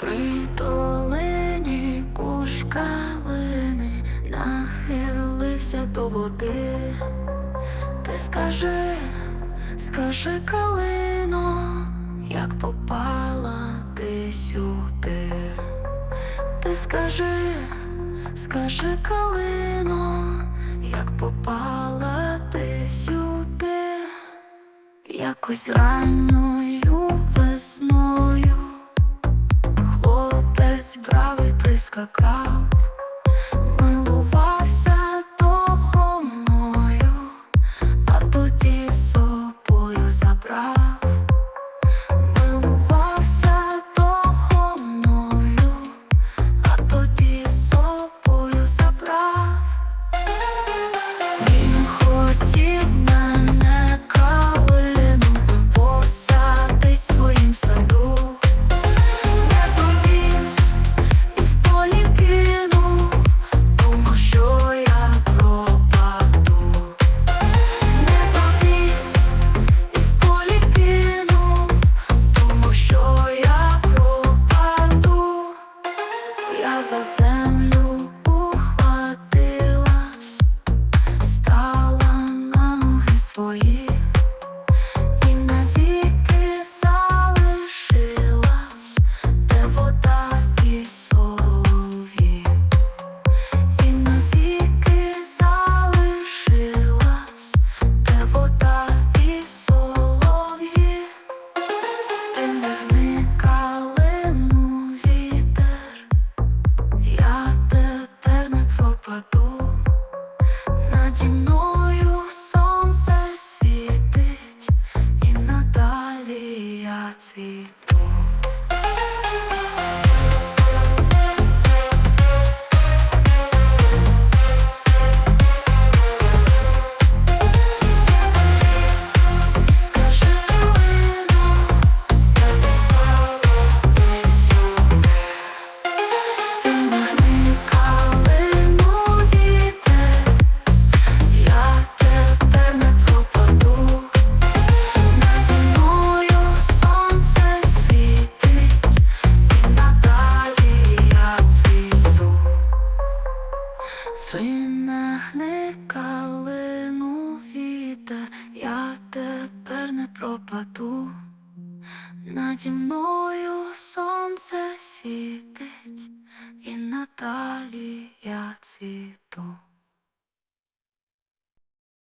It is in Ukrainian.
Притолені кушкалини, нахилився до води. Ти скажи, скажи калино, як попала ти сюди. Ти скажи, скажи калино, як попала ти сюди, якось рано. прискакав. so sad. борту Наді мною пропаду, наді мною сонце світить.